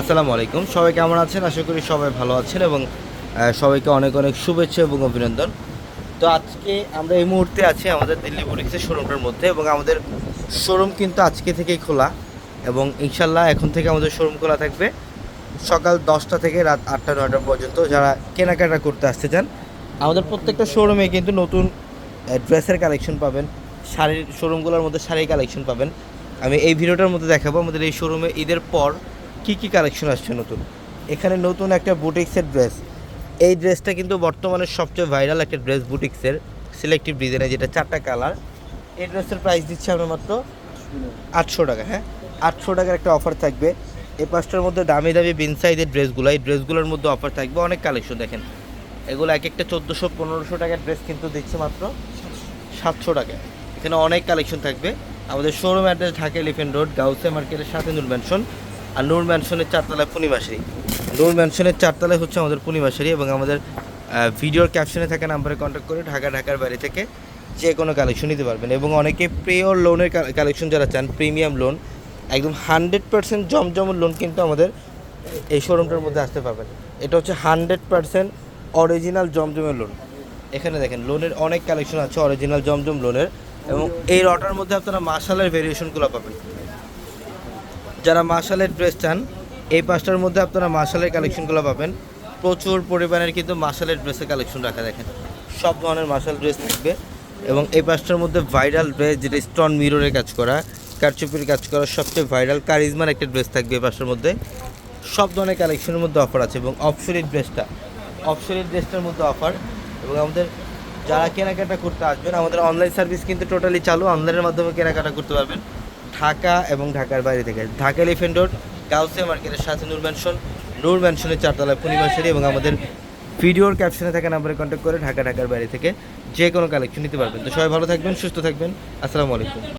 আসসালামু আলাইকুম। সবাই কেমন আছেন? আশা করি সবাই ভালো আছেন এবং সবাইকে অনেক অনেক শুভেচ্ছা এবং অভিনন্দন। তো আজকে আমরা এই মুহূর্তে আছি আমাদের দিল্লি বুটিক্সের শোরুমটার মধ্যে এবং আমাদের শোরুম কিন্তু আজকে থেকেই খোলা এবং ইনশাল্লাহ এখন থেকে আমাদের শোরুম খোলা থাকবে সকাল দশটা থেকে রাত আটটা, নয়টা পর্যন্ত যারা কেনাকাটা করতে আসতে চান। আমাদের প্রত্যেকটা শোরুমে কিন্তু নতুন ড্রেসের কালেকশন পাবেন, শাড়ির শোরুমগুলোর মধ্যে শাড়ির কালেকশন পাবেন। আমি এই ভিডিওটার মধ্যে দেখাবো। আমাদের এই শোরুমে ঈদের পর কি কি কালেকশন আসছে নতুন? এখানে নতুন একটা বুটিক্সের ড্রেস এই ড্রেসটা কিন্তু বর্তমানে সবচেয়ে ভাইরাল একটা ড্রেস বুটিক্সের সিলেক্টিভ ডিজাইনের যেটা চারটা কালার এই ড্রেসের প্রাইস দিচ্ছে আমরা মাত্র আটশো টাকা হ্যাঁ? আটশো টাকার একটা অফার থাকবে। এই পাঁচটার মধ্যে দামি দামি বিনসাইজের ড্রেসগুলো এই ড্রেসগুলোর মধ্যে অফার থাকবে অনেক কালেকশন দেখেন। এগুলো এক একটা চোদ্দোশো, পনেরোশো টাকার ড্রেস কিন্তু দিচ্ছে মাত্র সাতশো টাকা। এখানে অনেক কালেকশন থাকবে। আমাদের showroom address Dhaka elephant road Ghause মার্কেটের সাথে নূর ম্যানশন আর নূর ম্যানশনের চারতলায় পূর্ণিমাশারি। নূর ম্যানশনের চারতলায় হচ্ছে আমাদের পূর্ণিমাশারি এবং আমাদের ভিডিওর ক্যাপশনে থাকা নাম্বারে কন্ট্যাক্ট করে ঢাকা, ঢাকার বাইরে থেকে যে কোনো কালেকশন নিতে পারবেন। এবং অনেকে প্রিয়র লোনের কালেকশন যারা চান প্রিমিয়াম লোন একদম হান্ড্রেড পার্সেন্ট জমজমের লোন কিন্তু আমাদের এই শোরুমটার মধ্যে আসতে পারবেন। এটা হচ্ছে হান্ড্রেড পার্সেন্ট অরিজিনাল জমজমের লোন এখানে দেখেন লোনের অনেক কালেকশন আছে অরিজিনাল জমজম লোনের এবং এই রটার মধ্যে আপনারা মার্শালের ভেরিয়েশনগুলো পাবেন। যারা মার্শালের ড্রেস চান, এই পাঁচটার মধ্যে আপনারা মার্শালের কালেকশনগুলো পাবেন। প্রচুর পরিমাণের কিন্তু মার্শালের ড্রেসের কালেকশন রাখা দেখেন। সব ধরনের মার্শাল ড্রেস থাকবে এবং এই পাঁচটার মধ্যে ভাইরাল ড্রেস যেটা স্টোন মিররের কাজ করা, কারচুপির কাজ করা, সবচেয়ে ভাইরাল কারিজমার একটা ড্রেস থাকবে এই পাঁচটার মধ্যে। সব ধরনের কালেকশনের মধ্যে অফার আছে এবং অপসরির ড্রেসটা অপসরির ড্রেসটার মধ্যে অফার এবং আমাদের যারা কেনাকাটা করতে আসবেন, আমাদের অনলাইন সার্ভিস কিন্তু টোটালি চালু অনলাইনের মাধ্যমে কেনাকাটা করতে পারবেন। ঢাকা এবং ঢাকার বাইরে থেকে। ঢাকা এলিফেন্ট রোড গাউসে মার্কেটের সাথে নূর ম্যানশন নূর ম্যানশনের চারতলায় পূর্ণিমাশারি এবং আমাদের ভিডিওর ক্যাপশনে থাকা নাম্বারে কন্ট্যাক্ট করে ঢাকা, ঢাকার বাইরে থেকে যে কোনো কালেকশন নিতে পারবেন। তো সবাই ভালো থাকবেন, সুস্থ থাকবেন। আসসালামু আলাইকুম।